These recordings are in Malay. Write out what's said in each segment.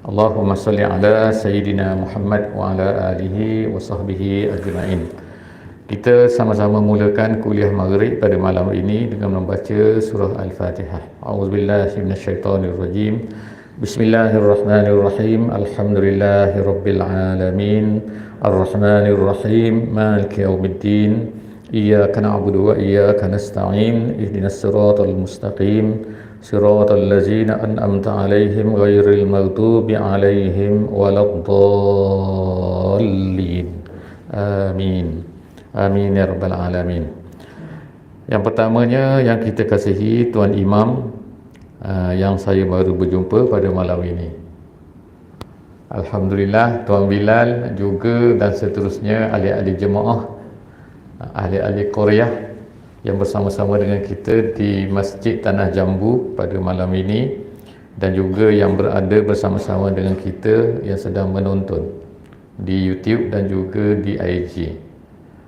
Allahumma salli ala Sayyidina Muhammad wa ala alihi wa sahbihi ajma'in. Kita sama-sama mulakan kuliah maghrib pada malam ini dengan membaca surah Al-Fatihah. A'udzubillahiminasyaitanirrajim. Bismillahirrahmanirrahim. Alhamdulillahirrabbilalamin Ar-Rahmanirrahim Maliki yawmiddin Iyaka na'budu wa iyaka nasta'in. Ihdinas siratal mustaqim. Siratal ladzina an'amta 'alaihim ghairil maghdubi 'alaihim waladdallin. Amin. Amin ya rabbal alamin. Yang pertamanya yang kita kasihi tuan imam uh, yang saya baru berjumpa pada malam ini. Alhamdulillah tuan Bilal juga dan seterusnya ahli-ahli jemaah ahli-ahli Korea yang bersama-sama dengan kita di Masjid Tanah Jambu pada malam ini dan juga yang berada bersama-sama dengan kita yang sedang menonton di YouTube dan juga di IG.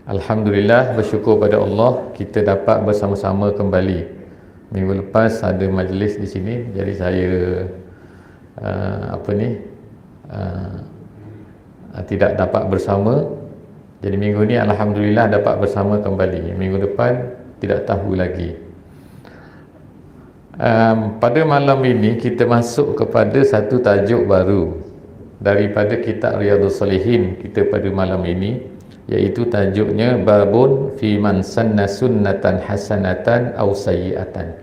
Alhamdulillah bersyukur pada Allah kita dapat bersama-sama kembali. Minggu lepas ada majlis di sini jadi saya uh, apa ni uh, tidak dapat bersama. Jadi minggu ni alhamdulillah dapat bersama kembali. Minggu depan tidak tahu lagi. Um, pada malam ini kita masuk kepada satu tajuk baru daripada kitab Riyadhus Salihin kita pada malam ini iaitu tajuknya babun fi man sanna sunnatan hasanatan aw sayyi'atan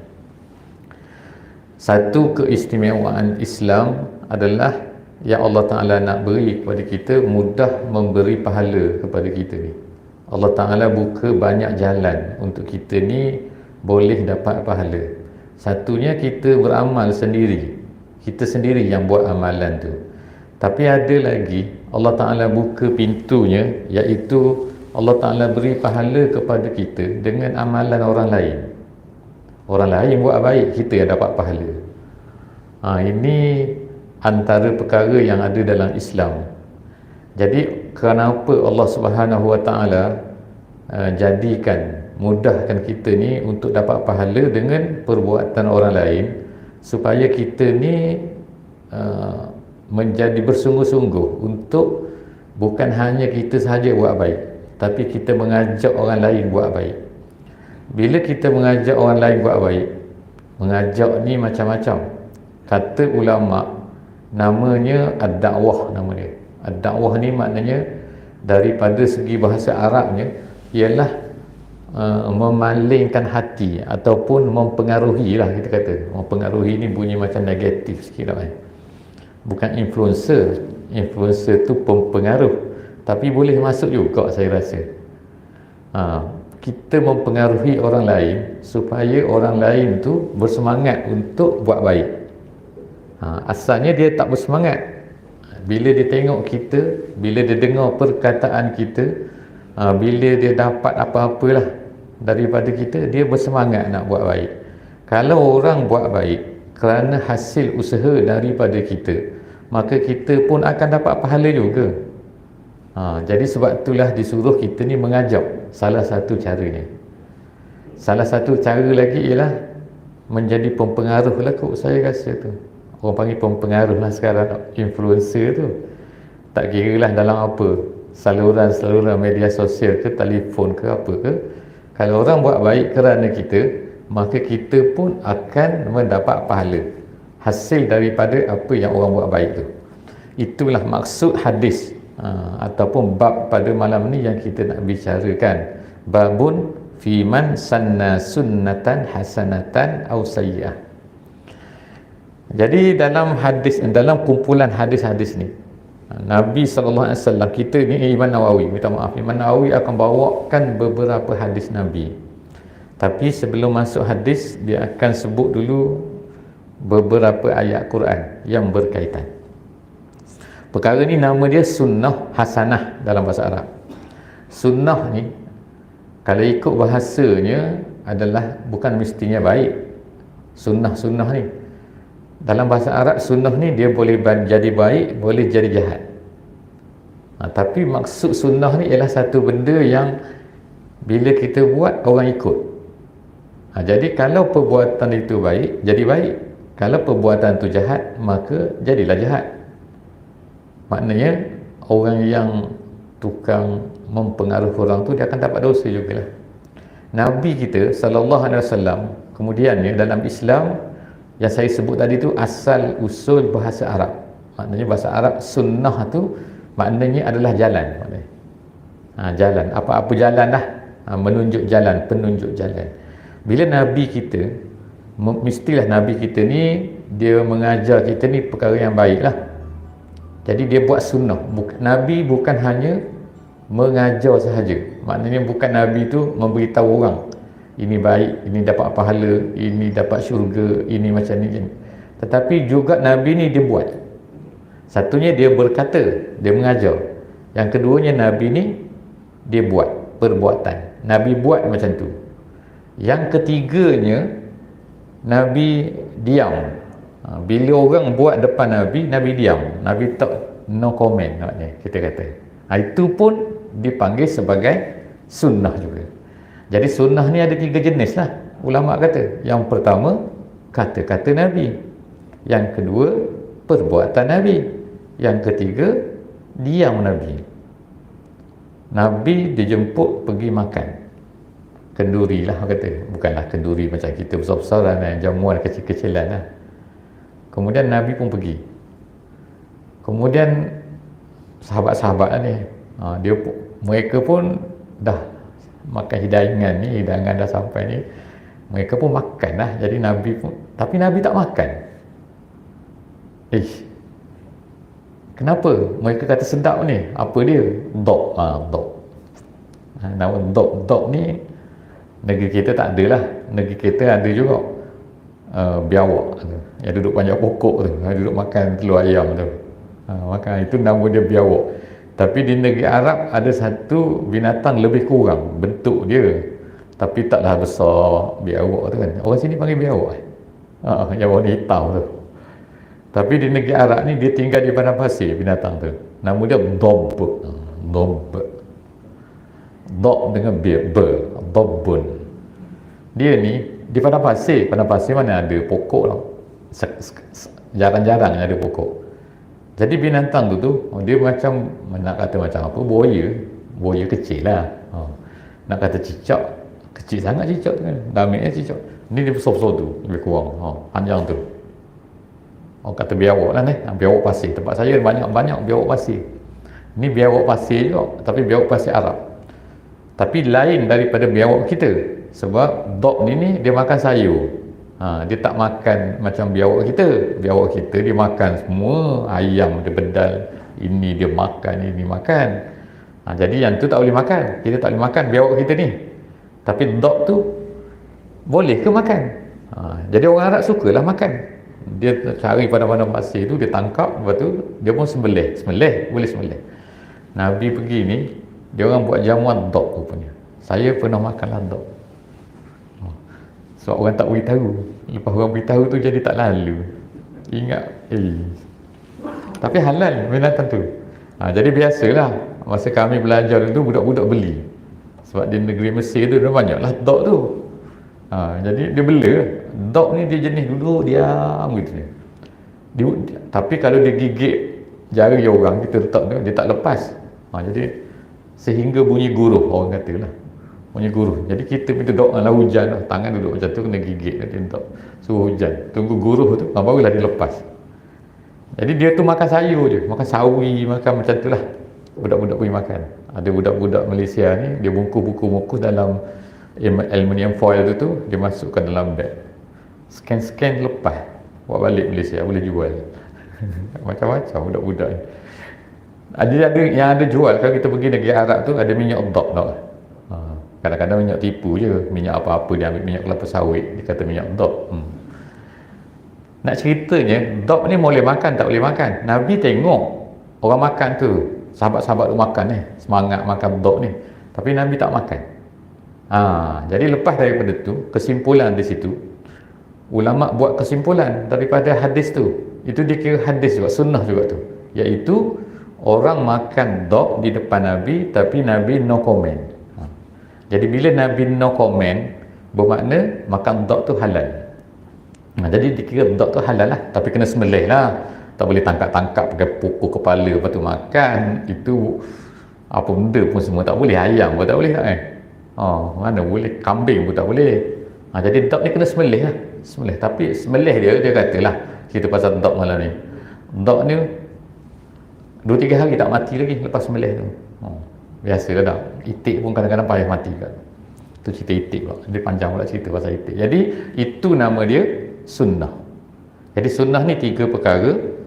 satu keistimewaan Islam adalah yang Allah Ta'ala nak beri kepada kita mudah memberi pahala kepada kita ni Allah Ta'ala buka banyak jalan untuk kita ni boleh dapat pahala. Satunya kita beramal sendiri. Kita sendiri yang buat amalan tu. Tapi ada lagi Allah Ta'ala buka pintunya iaitu Allah Ta'ala beri pahala kepada kita dengan amalan orang lain. Orang lain buat baik kita yang dapat pahala. Ha, ini antara perkara yang ada dalam Islam jadi kenapa Allah Subhanahu Wa Ta'ala uh, jadikan mudahkan kita ni untuk dapat pahala dengan perbuatan orang lain supaya kita ni uh, menjadi bersungguh-sungguh untuk bukan hanya kita sahaja buat baik tapi kita mengajak orang lain buat baik. Bila kita mengajak orang lain buat baik mengajak ni macam-macam. Kata ulama namanya ad-da'wah nama dia ad-da'wah ni maknanya daripada segi bahasa Arabnya ialah uh, memalingkan hati ataupun mempengaruhi lah kita kata. Mempengaruhi ni bunyi macam negatif sikit eh. Bukan influencer. Influencer tu pempengaruh. Tapi boleh masuk juga saya rasa. Ha, kita mempengaruhi orang lain supaya orang lain tu bersemangat untuk buat baik. Ha, asalnya dia tak bersemangat bila dia tengok kita bila dia dengar perkataan kita ha, bila dia dapat apa-apalah daripada kita dia bersemangat nak buat baik. Kalau orang buat baik kerana hasil usaha daripada kita maka kita pun akan dapat pahala juga. Ha, jadi sebab itulah disuruh kita ni mengajak salah satu caranya. Salah satu cara lagi ialah menjadi pempengaruh lah kot saya rasa tu orang panggil pempengaruh lah sekarang influencer tu. Tak kira lah dalam apa. Saluran-saluran media sosial ke telefon ke apa ke. Kalau orang buat baik kerana kita maka kita pun akan mendapat pahala. Hasil daripada apa yang orang buat baik tu. Itulah maksud hadis. Ha, ataupun bab pada malam ni yang kita nak bicarakan. Babun fiman sanna sunnatan hasanatan au sayyi'ah jadi dalam hadis dalam kumpulan hadis-hadis ni Nabi SAW kita ni Imam Nawawi minta maaf Imam Nawawi akan bawakan beberapa hadis Nabi. Tapi sebelum masuk hadis dia akan sebut dulu beberapa ayat Quran yang berkaitan. Perkara ni nama dia sunnah hasanah dalam bahasa Arab. Sunnah ni kalau ikut bahasanya adalah bukan mestinya baik. Sunnah-sunnah ni dalam bahasa Arab sunnah ni dia boleh jadi baik boleh jadi jahat. Ha, tapi maksud sunnah ni ialah satu benda yang bila kita buat orang ikut. Ha, jadi kalau perbuatan itu baik jadi baik. Kalau perbuatan itu jahat maka jadilah jahat. Maknanya orang yang tukang mempengaruhi orang tu dia akan dapat dosa juga lah Nabi kita sallallahu alaihi wasallam kemudiannya dalam Islam yang saya sebut tadi tu asal usul bahasa Arab. Maknanya bahasa Arab sunnah tu maknanya adalah jalan maknanya. Ha, jalan. Apa-apa jalan lah. Ha, menunjuk jalan penunjuk jalan. Bila Nabi kita mestilah Nabi kita ni dia mengajar kita ni perkara yang baik lah. Jadi dia buat sunnah. Nabi bukan hanya mengajar sahaja. Maknanya bukan Nabi tu memberitahu orang ini baik, ini dapat pahala ini dapat syurga, ini macam ni. Tetapi juga Nabi ni dia buat. Satunya dia berkata dia mengajar. Yang keduanya Nabi ni dia buat perbuatan. Nabi buat macam tu. Yang ketiganya Nabi diam. Ha, bila orang buat depan Nabi Nabi diam. Nabi tak no comment maknanya kita kata. Ha, itu pun dipanggil sebagai sunnah juga jadi sunnah ni ada tiga jenis lah. Ulama kata yang pertama kata-kata Nabi. Yang kedua perbuatan Nabi. Yang ketiga diam Nabi. Nabi dijemput pergi makan. Kenduri lah kata. Bukanlah kenduri macam kita besar-besaran lah, jamuan kecil-kecilan lah. Kemudian Nabi pun pergi. Kemudian sahabat-sahabat lah ni ha, dia mereka pun dah makan hidangan ni hidangan dah sampai ni mereka pun makan lah. Jadi Nabi pun tapi Nabi tak makan. Eh kenapa? Mereka kata sedap ni. Apa dia? Dok. Ha, dok. Ha, nama dok. Dok ni negeri kita tak ada lah. Negeri kita ada juga uh, biawak tu. yang duduk panjang pokok tu. Yang duduk makan telur ayam tu. Uh, makan itu nama dia biawak tapi di negeri Arab ada satu binatang lebih kurang bentuk dia. Tapi taklah besar biawak tu kan. Orang sini panggil biawak uh, yang warna hitam tu. Tapi di negeri Arab ni dia tinggal di padang pasir binatang tu. Nama dia dob. Dob. Dob dengan bir ber Bobbun dia ni di padang pasir padang pasir mana ada pokok lah jarang-jarang ada pokok jadi binatang tu tu oh, dia macam nak kata macam apa buaya. Buaya kecil lah. Oh. nak kata cicak kecil sangat cicak tu kan. Damiknya cicak. Ni dia besar-besar tu lebih kurang. Oh, panjang tu. Oh, kata biawak lah ni. Biawak pasir. Tempat saya banyak-banyak biawak pasir. Ni biawak pasir juga tapi biawak pasir Arab. Tapi lain daripada biawak kita. Sebab dog ni ni dia makan sayur ha, dia tak makan macam biawak kita. Biawak kita dia makan semua ayam dia bedal. Ini dia makan ini makan. Ha, jadi yang tu tak boleh makan. Kita tak boleh makan biawak kita ni. Tapi dog tu boleh ke makan? Ha, jadi orang Arab sukalah makan. Dia cari pada-pada pasir tu dia tangkap lepas tu dia pun sembelih. Sembelih boleh sembelih. Nabi pergi ni dia orang buat jamuan dok rupanya. Saya pernah makan oh. Sebab orang tak beritahu. Lepas orang beritahu tu jadi tak lalu. Ingat eh. Tapi halal binatang tu. Ha, jadi biasalah. Masa kami belajar tu budak-budak beli. Sebab di negeri Mesir tu dia banyak lah dok tu. Ha, jadi dia bela. Dok ni dia jenis duduk diam gitu dia. Dia, tapi kalau dia gigit jari orang kita letak tu dia tak lepas. Ha, jadi sehingga bunyi guruh orang kata lah bunyi guruh jadi kita minta doa lah hujan lah. Tangan duduk macam tu kena gigit nanti untuk suruh hujan. Tunggu guruh tu ah, barulah dia lepas. Jadi dia tu makan sayur je. Makan sawi makan macam tu lah. Budak-budak pergi makan. Ada budak-budak Malaysia ni dia bungkus-bungkus dalam aluminium foil tu tu dia masukkan dalam bag scan-scan lepas. Buat balik Malaysia boleh jual. Macam-macam budak-budak ni. Ada ada yang ada jual kalau kita pergi negeri Arab tu ada minyak dok tau. Kadang-kadang minyak tipu je, minyak apa-apa dia ambil minyak kelapa sawit, dia kata minyak dok. Hmm. nak ceritanya dog ni boleh makan tak boleh makan Nabi tengok orang makan tu sahabat-sahabat tu makan ni semangat makan dog ni tapi Nabi tak makan ha, jadi lepas daripada tu kesimpulan di situ ulama buat kesimpulan daripada hadis tu itu dikira hadis juga sunnah juga tu iaitu orang makan dog di depan Nabi tapi Nabi no comment. Jadi bila Nabi no comment bermakna makan dog tu halal. Ha, jadi dikira dog tu halal lah tapi kena sembelih lah. Tak boleh tangkap-tangkap pakai pukul kepala lepas tu makan. Itu apa benda pun semua tak boleh ayam pun tak boleh tak eh. Oh, mana boleh? Kambing pun tak boleh. Ha, jadi dog ni kena sembelih lah. Sembelih. Tapi sembelih dia dia katalah kita pasal dog malam ni. Dog ni dua tiga hari tak mati lagi lepas sembelih tu. Oh, biasa tak itik pun kadang-kadang payah mati kan. Tu cerita itik pula. Dia panjang pula cerita pasal itik. Jadi itu nama dia sunnah. Jadi sunnah ni tiga perkara.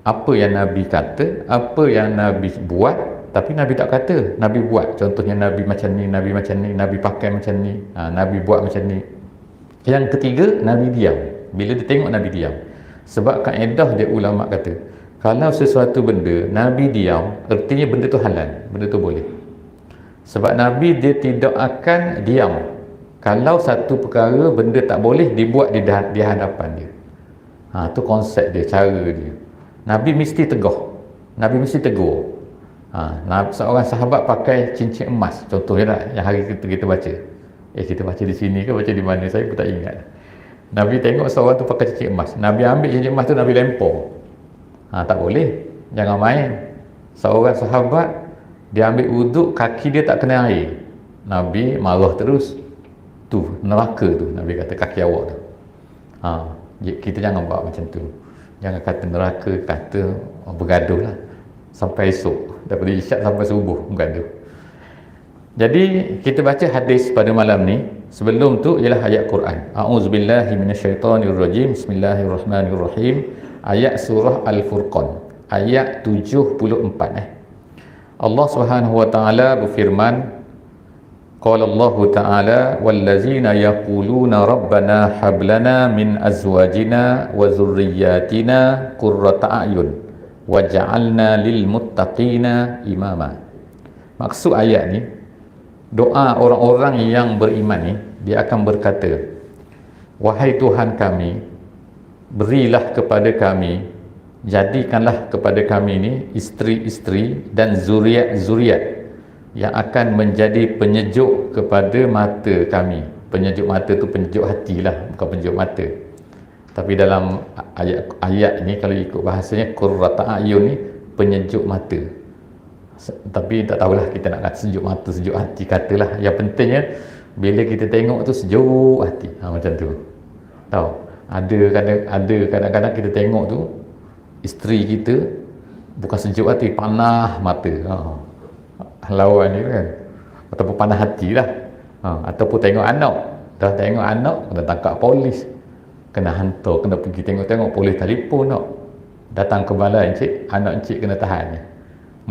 Apa yang Nabi kata apa yang Nabi buat tapi Nabi tak kata. Nabi buat. Contohnya Nabi macam ni Nabi macam ni Nabi pakai macam ni. Ha, Nabi buat macam ni. Yang ketiga Nabi diam. Bila dia tengok Nabi diam. Sebab kaedah dia ulama kata kalau sesuatu benda Nabi diam artinya benda tu halal benda tu boleh. Sebab Nabi dia tidak akan diam. Kalau satu perkara benda tak boleh dibuat di, di hadapan dia. Ha, tu konsep dia cara dia. Nabi mesti teguh. Nabi mesti tegur. Ha, seorang sahabat pakai cincin emas. Contohnya lah yang hari kita, kita baca. Eh kita baca di sini ke baca di mana? Saya pun tak ingat. Nabi tengok seorang tu pakai cincin emas. Nabi ambil cincin emas tu Nabi lempar. Ha, tak boleh. Jangan main. Seorang sahabat dia ambil uduk kaki dia tak kena air. Nabi marah terus. Tu neraka tu Nabi kata kaki awak tu. Ha, kita jangan buat macam tu. Jangan kata neraka kata oh, bergaduh lah. Sampai esok. Daripada isyak sampai subuh bergaduh. Jadi kita baca hadis pada malam ni Sebelum tu ialah ayat Quran. A'udzubillahi minasyaitonirrajim. Bismillahirrahmanirrahim. Ayat surah Al-Furqan. Ayat 74 eh. Allah Subhanahu wa taala berfirman Qala Allah Ta'ala wallazina yaquluna rabbana hablana min azwajina wa dhurriyyatina qurrata a'yun waj'alna lil muttaqina imama. Maksud ayat ni doa orang-orang yang beriman ni dia akan berkata wahai Tuhan kami berilah kepada kami jadikanlah kepada kami ni isteri-isteri dan zuriat-zuriat yang akan menjadi penyejuk kepada mata kami. Penyejuk mata tu penyejuk hati lah bukan penyejuk mata. Tapi dalam ayat ayat ni kalau ikut bahasanya qurrata ayun ni penyejuk mata. Tapi tak tahulah kita nak kata sejuk mata sejuk hati katalah. Yang pentingnya bila kita tengok tu sejuk hati. Ha, macam tu. Tahu ada kadang ada kadang-kadang kita tengok tu isteri kita bukan sejuk hati panah mata ha. lawan ni kan ataupun panah hati lah ha. ataupun tengok anak dah tengok anak kena tangkap polis kena hantar kena pergi tengok-tengok polis telefon tak datang ke balai encik anak encik kena tahan ni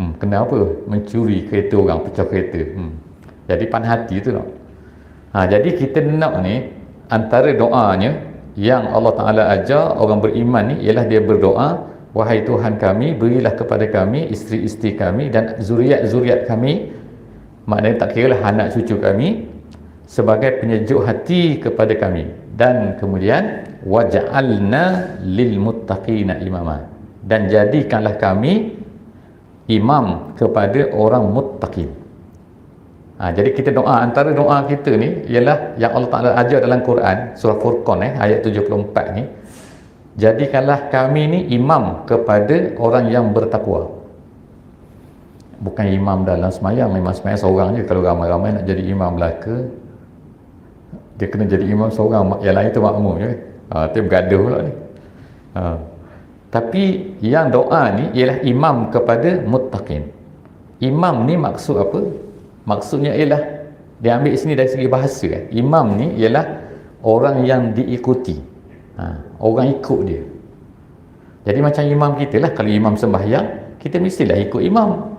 Hmm, kenapa? Mencuri kereta orang, pecah kereta. Hmm. Jadi pan hati tu nak. Ha, jadi kita nak ni antara doanya yang Allah Taala ajar orang beriman ni ialah dia berdoa, wahai Tuhan kami, berilah kepada kami isteri-isteri kami dan zuriat-zuriat kami. Maknanya tak kira lah anak cucu kami sebagai penyejuk hati kepada kami dan kemudian waj'alna lil muttaqina imama dan jadikanlah kami imam kepada orang muttaqin. Ha, jadi kita doa antara doa kita ni ialah yang Allah Taala ajar dalam Quran surah Furqan eh ayat 74 ni jadikanlah kami ni imam kepada orang yang bertakwa. Bukan imam dalam semayang, imam semayang seorang je kalau ramai-ramai nak jadi imam belaka dia kena jadi imam seorang, yang lain tu makmum je. Ha, tu bergaduh pula ni. Ha, tapi yang doa ni ialah imam kepada muttaqin. Imam ni maksud apa? Maksudnya ialah dia ambil sini dari segi bahasa kan. Imam ni ialah orang yang diikuti. Ha, orang ikut dia. Jadi macam imam kita lah kalau imam sembahyang, kita mestilah ikut imam.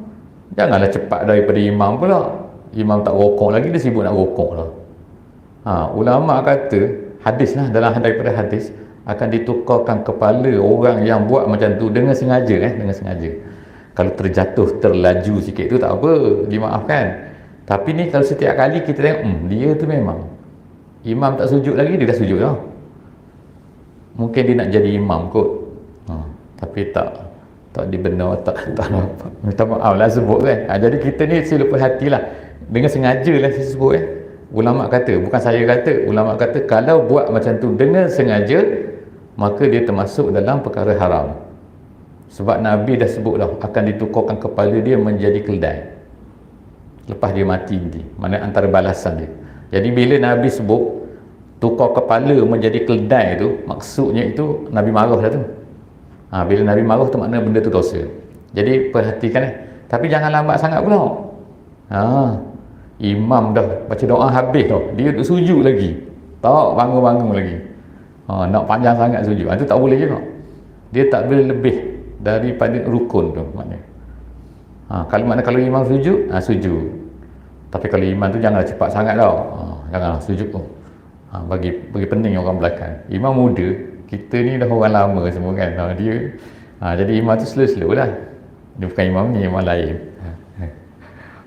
Janganlah cepat daripada imam pula. Imam tak rokok lagi dia sibuk nak rokok lah. Ha, ulama kata hadis lah dalam daripada hadis akan ditukarkan kepala orang yang buat macam tu dengan sengaja eh dengan sengaja kalau terjatuh terlaju sikit tu tak apa dimaafkan tapi ni kalau setiap kali kita tengok hmm, dia tu memang. Imam tak sujud lagi dia dah sujud lah mungkin dia nak jadi imam kot. Ha, tapi tak tak dibenar tak tak apa minta maaf lah sebut kan. Ha, jadi kita ni sila perhatilah dengan sengaja lah saya sebut eh. Ulama kata bukan saya kata ulama kata kalau buat macam tu dengan sengaja maka dia termasuk dalam perkara haram. Sebab Nabi dah sebut dah akan ditukarkan kepala dia menjadi keldai lepas dia mati nanti. Mana antara balasan dia. Jadi bila Nabi sebut tukar kepala menjadi keldai tu maksudnya itu Nabi marah dah tu. Ha, bila Nabi marah tu makna benda tu dosa. Jadi perhatikan eh. Tapi jangan lambat sangat pula. Ha, imam dah baca doa habis dah dia duduk sujud lagi. Tak bangun-bangun lagi. Ha, nak panjang sangat sujud. Itu ha, tak boleh juga. Dia tak boleh lebih daripada rukun tu maknanya ha, kalau makna kalau imam sujud ha, sujud. Tapi kalau imam tu janganlah cepat sangat tau. Ha, janganlah sujud tu ha, bagi bagi pening orang belakang. Imam muda kita ni dah orang lama semua kan. Ha, dia ha, jadi imam tu slow-slow lah. Dia bukan imam ni imam lain. Ha, ha.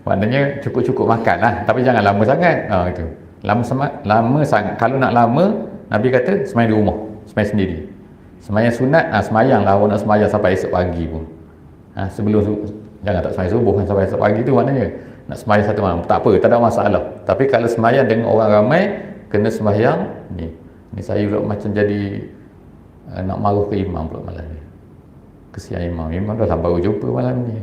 maknanya cukup-cukup makan lah. Tapi jangan lama sangat. Ha, itu. Lama, lama sangat. Kalau nak lama Nabi kata semayang di rumah semayang sendiri. Semayang sunat ha, semayang lah. Orang nak semayang sampai esok pagi pun. Ha, sebelum jangan tak semayang subuh kan sampai pagi tu maknanya. Nak semayang satu malam tak apa tak ada masalah. Tapi kalau semayang dengan orang ramai kena semayang ni. Ni saya pula macam jadi uh, nak marah ke imam pula malam ni. Kesian imam. Imam dah lah baru jumpa malam ni.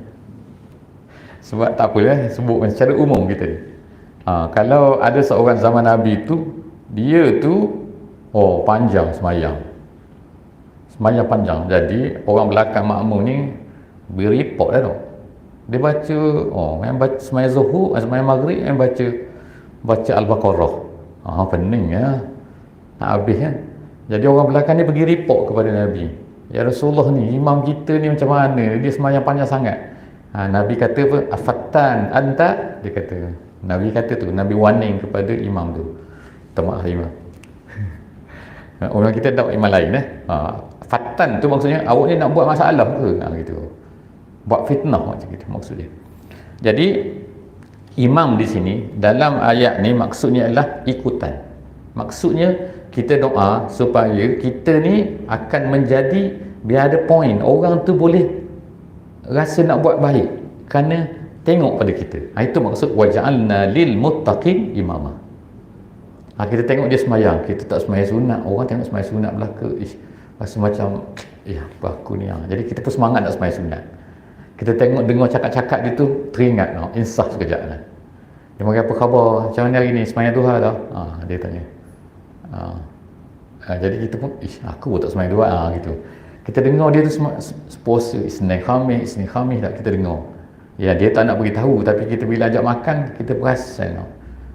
Sebab tak apa eh, sebut secara umum kita ni. Ha, kalau ada seorang zaman Nabi tu dia tu Oh panjang semayang Semayang panjang. Jadi orang belakang makmum ni Beri report dah tau Dia baca Oh yang baca semayang zuhur Semayang maghrib Yang baca Baca Al-Baqarah. Ah pening ya. Nak habis kan Jadi orang belakang ni pergi report kepada Nabi. Ya Rasulullah ni Imam kita ni macam mana? Dia semayang panjang sangat. Ha, Nabi kata apa? Afatan anta Dia kata. Nabi kata tu Nabi warning kepada imam tu. Temak imam. Orang kita tak iman lain eh. Ha, fatan tu maksudnya awak ni nak buat masalah ke? Ha, gitu. Buat fitnah macam gitu maksudnya. Jadi imam di sini dalam ayat ni maksudnya adalah ikutan. Maksudnya kita doa supaya kita ni akan menjadi biar ada point orang tu boleh rasa nak buat baik kerana tengok pada kita. Ha, itu maksud waja'alna lil muttaqin imamah ha, kita tengok dia semayang kita tak semayang sunat orang tengok semayang sunat belaka ish, rasa macam ya aku ni ha. jadi kita pun semangat nak semayang sunat kita tengok dengar cakap-cakap dia tu teringat no? insaf sekejap lah. dia bagi apa khabar? Macam mana hari ni? Semayang duha dah ha, dia tanya. Ha. Ha, jadi kita pun ish, aku pun tak semayang duha. Ha, gitu. Kita dengar dia tu puasa Isnin Khamis Isnin Khamis tak kita dengar. Ya dia tak nak beritahu tapi kita bila ajak makan kita perasan no?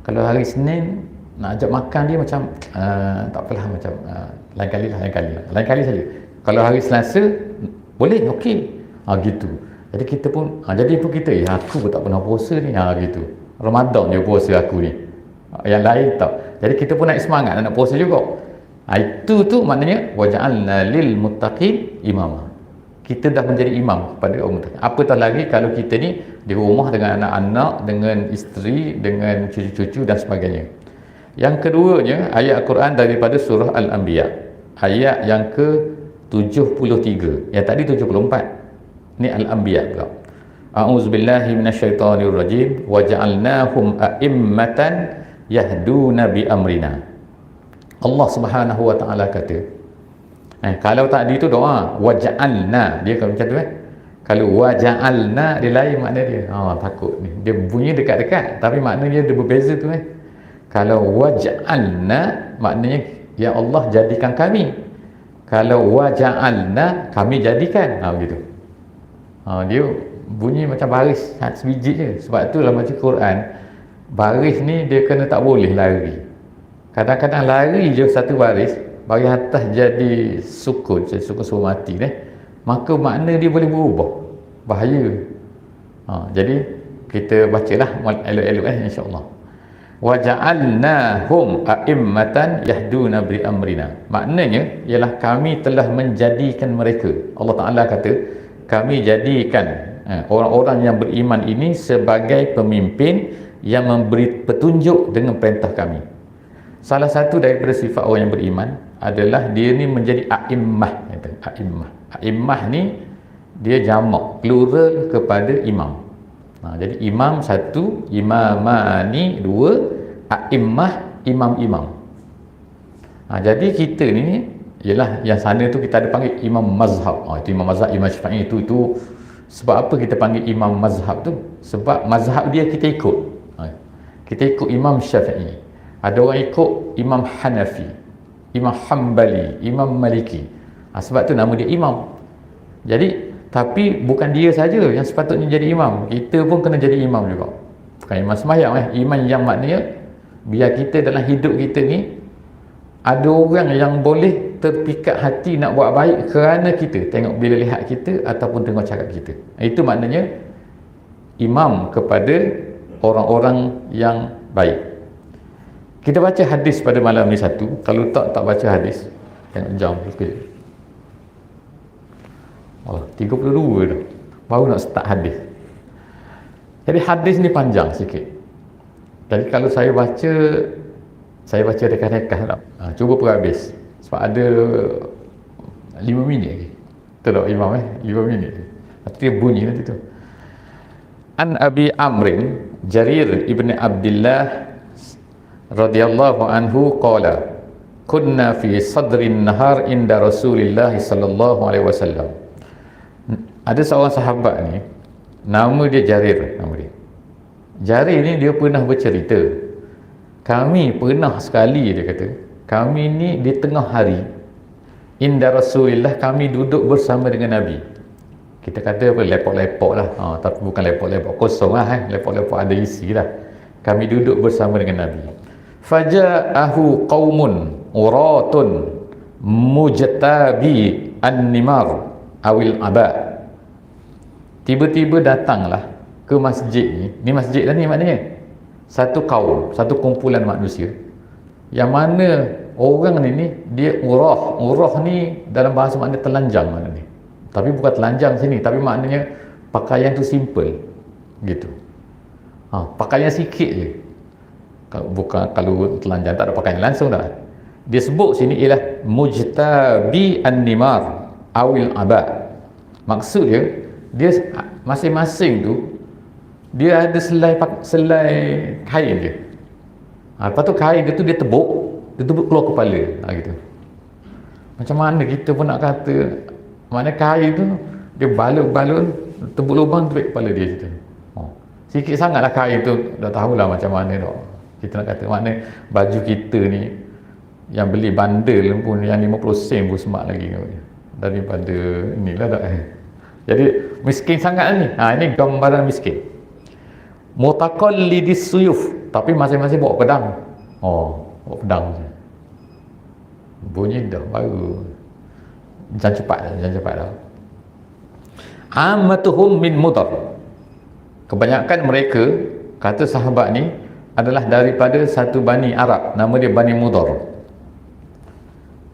kalau hari Senin nak ajak makan dia macam uh, tak apalah macam uh, lain kali lah lain kali lah lain kali saja. Kalau hari Selasa boleh okey. Ha, gitu jadi kita pun ha, jadi pun kita ya aku pun tak pernah puasa ni ha, gitu Ramadan je puasa aku ni. Yang lain tak. Jadi kita pun naik semangat nak puasa juga. Ha, itu tu maknanya waja'alna lil muttaqin imama. Kita dah menjadi imam kepada orang muttaqin. Apatah lagi kalau kita ni di rumah dengan anak-anak dengan isteri dengan cucu-cucu dan sebagainya. Yang keduanya ayat Al-Quran daripada surah Al-Anbiya. Ayat yang ke-73. Yang tadi 74. Ini Al-Anbiya pula. A'udzubillahi minasyaitonirrajim. Wa ja'alnahum a'immatan yahduna bi amrina. Allah Subhanahu wa taala kata eh, kalau tadi itu doa waja'alna dia kalau macam tu eh? Kalau waja'alna dia lain makna dia. Oh, takut ni. Dia bunyi dekat-dekat tapi makna dia berbeza tu eh? Kalau waj'alna maknanya ya Allah jadikan kami. Kalau waj'alna kami jadikan. Ha begitu ha dia bunyi macam baris ha, sebiji je. Sebab tu dalam baca Quran baris ni dia kena tak boleh lari. Kadang-kadang lari je satu baris bagi atas jadi sukun jadi sukun suruh mati eh? maka makna dia boleh berubah. Bahaya. Ha, jadi kita bacalah elok-elok eh insyaAllah. Wa ja'alnahum a'immatan yahduna bi amrina. Maknanya ialah kami telah menjadikan mereka. Allah Taala kata kami jadikan eh, orang-orang yang beriman ini sebagai pemimpin yang memberi petunjuk dengan perintah kami. Salah satu daripada sifat orang yang beriman adalah dia ni menjadi a'immah a'immah. A'immah ni dia jamak plural kepada imam. Ha, jadi imam satu, imamani dua, a'immah imam-imam. Ha, jadi kita ni ialah yang sana tu kita ada panggil imam mazhab. Ha, itu imam mazhab, imam syafi'i itu itu sebab apa kita panggil imam mazhab tu? Sebab mazhab dia kita ikut. Ha, kita ikut imam syafi'i. Ada orang ikut imam hanafi, imam hambali, imam maliki. Ha, sebab tu nama dia imam. Jadi tapi bukan dia saja yang sepatutnya jadi imam kita pun kena jadi imam juga bukan imam semayang eh imam yang maknanya biar kita dalam hidup kita ni ada orang yang boleh terpikat hati nak buat baik kerana kita tengok bila lihat kita ataupun tengok cakap kita itu maknanya imam kepada orang-orang yang baik kita baca hadis pada malam ni satu kalau tak tak baca hadis tengok jam sekejap Oh, 32 dah. Baru nak start hadis. Jadi hadis ni panjang sikit. Jadi kalau saya baca saya baca dekat-dekat tak. Ha, cuba per habis. Sebab ada 5 minit lagi. Betul tak Imam eh? 5 minit. Nanti dia bunyi nanti tu. An Abi Amrin Jarir ibn Abdullah radhiyallahu anhu qala kunna fi sadrin nahar inda Rasulillah sallallahu alaihi wasallam ada seorang sahabat ni nama dia Jarir nama dia Jarir ni dia pernah bercerita kami pernah sekali dia kata kami ni di tengah hari indah Rasulullah kami duduk bersama dengan Nabi. Kita kata apa lepok-lepok lah. Ha, tapi bukan lepok-lepok kosong lah eh. lepok-lepok ada isi lah. Kami duduk bersama dengan Nabi. Faja'ahu qawmun uratun mujtabi an-nimar awil abad tiba-tiba datanglah ke masjid ni. Ni masjid lah ni maknanya satu kaum satu kumpulan manusia. Yang mana orang ni ni dia urah urah ni dalam bahasa makna telanjang mana ni. Tapi bukan telanjang sini tapi maknanya pakaian tu simple. Gitu. Ha, pakaian sikit je. Kalau bukan kalau telanjang tak ada pakaian langsung dah. Dia sebut sini ialah mujtabi an-nimar awil abad maksud dia dia masing-masing tu dia ada selai selai kain dia ha, lepas tu kain dia tu dia tebuk dia tebuk keluar kepala ha, gitu macam mana kita pun nak kata mana kain tu dia balut-balut tebuk lubang tebuk kepala dia situ oh. sikit sangatlah kain tu dah tahulah macam mana tu kita nak kata mana baju kita ni yang beli bandel pun yang 50 sen pun semak lagi daripada inilah tak eh jadi miskin sangat ni. Ha ini gambaran miskin. Mutaqallidis suyuf, tapi masing-masing bawa pedang. Oh, bawa pedang. Bunyi dah baru. Jangan cepat, jangan cepat dah. Amatuhum min mudar. Kebanyakan mereka kata sahabat ni adalah daripada satu bani Arab nama dia Bani Mudar.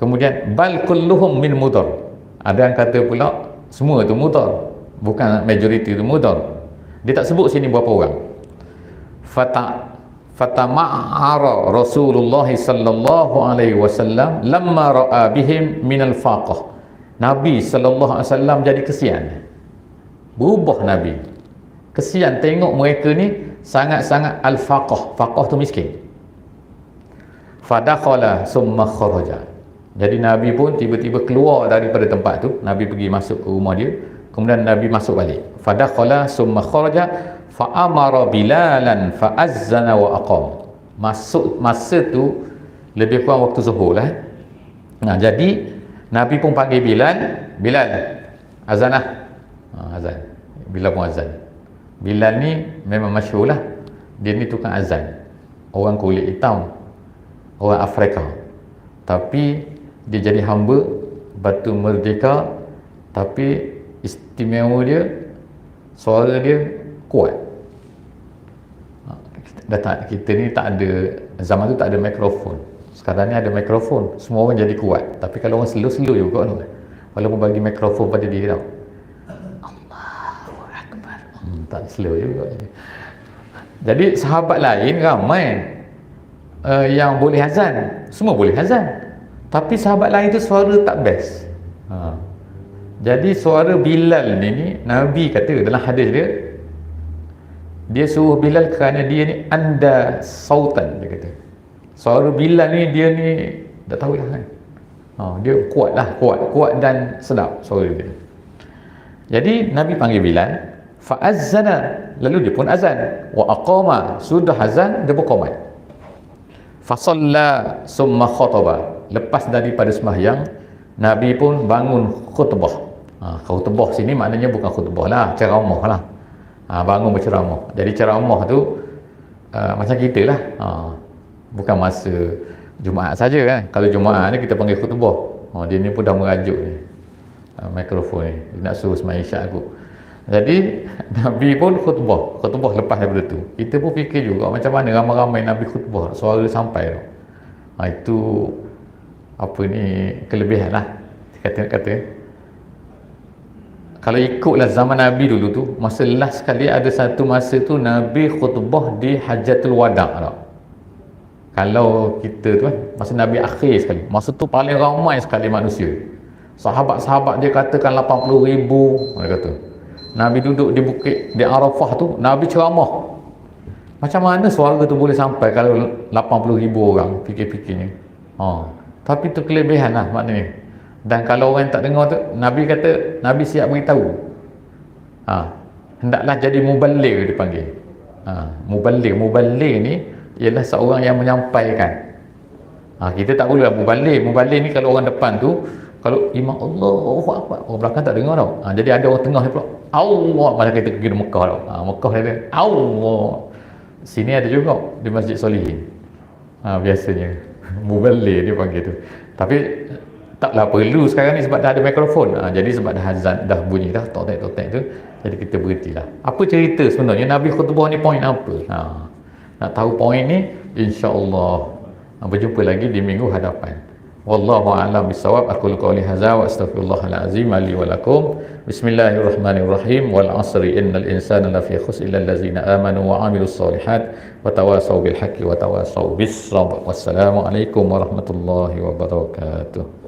Kemudian bal kulluhum min mudar. Ada yang kata pula semua tu mudar bukan majoriti tu mudar dia tak sebut sini berapa orang fata fatama'ara Rasulullah sallallahu alaihi wasallam lamma ra'a bihim min al-faqah Nabi sallallahu alaihi wasallam jadi kesian. Berubah Nabi. Kesian tengok mereka ni sangat-sangat al-faqah. Faqah tu miskin. Fadakhala summa kharaja. Jadi Nabi pun tiba-tiba keluar daripada tempat tu. Nabi pergi masuk ke rumah dia. Kemudian Nabi masuk balik. Fadakhala summa kharaja fa amara bilalan fa azzana wa aqam masuk masa tu lebih kurang waktu zuhur lah nah jadi Nabi pun panggil Bilal Bilal azan lah. Ha, azan. Bilal pun azan. Bilal ni memang masyhur lah. Dia ni tukang azan. Orang kulit hitam orang Afrika. Tapi dia jadi hamba batu merdeka. Tapi istimewa dia suara dia kuat dah tak, kita ni tak ada zaman tu tak ada mikrofon. Sekarang ni ada mikrofon semua orang jadi kuat. Tapi kalau orang slow-slow juga tu. Walaupun bagi mikrofon pada diri tau. Allahu Akbar hmm, tak slow juga. Jadi sahabat lain ramai. Uh, yang boleh azan semua boleh azan. Tapi sahabat lain tu suara tak best. Ha. jadi suara Bilal ni, ni Nabi kata dalam hadis dia dia suruh Bilal kerana dia ni anda sautan dia kata. Suara Bilal ni dia ni tak tahu lah kan. Ha, dia kuat lah kuat kuat dan sedap suara dia. Jadi Nabi panggil Bilal fa'azzana lalu dia pun azan. Wa aqama. Sudah azan dia pun qamat fasalla summa khataba lepas daripada sembahyang Nabi pun bangun khutbah. Ha, khutbah sini maknanya bukan khutbah lah ceramah lah ha, bangun berceramah. Jadi ceramah tu uh, macam kita lah ha, bukan masa Jumaat saja kan kalau Jumaat ni kita panggil khutbah. Ha, dia ni pun dah merajuk ni. Ha, mikrofon ni. Dia nak suruh semayang isyak aku. Jadi Nabi pun khutbah. Khutbah lepas daripada tu. Kita pun fikir juga macam mana ramai-ramai Nabi khutbah. Suara sampai tu. Ha, itu apa ni kelebihan lah kata-kata kalau ikutlah zaman Nabi dulu tu masa last sekali ada satu masa tu Nabi khutbah di Hajatul Wada' tau. Kalau kita tu kan masa Nabi akhir sekali. Masa tu paling ramai sekali manusia. Sahabat-sahabat dia katakan 80 ribu dia kata. Nabi duduk di bukit di Arafah tu Nabi ceramah. Macam mana suara tu boleh sampai kalau 80 ribu orang fikir-fikirnya? Ha. tapi tu kelebihan lah maknanya dan kalau orang tak dengar tu Nabi kata Nabi siap beritahu. Ha, hendaklah jadi muballir dipanggil. Ha, muballir muballir ni ialah seorang yang menyampaikan. Ha, kita tak boleh muballir muballir ni kalau orang depan tu kalau imam Allah orang belakang tak dengar tau. Ha, jadi ada orang tengah ni pula Allah macam kita pergi Mekah tau. Ha, Mekah dia Allah sini ada juga di Masjid Solihin. Ha, biasanya. Muballir dia panggil tu. Tapi taklah perlu sekarang ni sebab dah ada mikrofon. Ha, jadi sebab dah azan dah bunyi dah tok tek tok tek tu jadi kita berhentilah. Apa cerita sebenarnya? Nabi khutbah ni poin apa? Ha, nak tahu poin ni? insyaAllah. Ha, berjumpa lagi di minggu hadapan. Wallahu a'lam bisawab aku qawli hadza wa astaghfirullahal azim li wa lakum. Bismillahirrahmanirrahim. Wal asri innal insana lafi khusr illa allazina amanu wa amilus solihat wa tawasaw bil haqqi wa tawasaw bis sabr. Wassalamu alaikum warahmatullahi wabarakatuh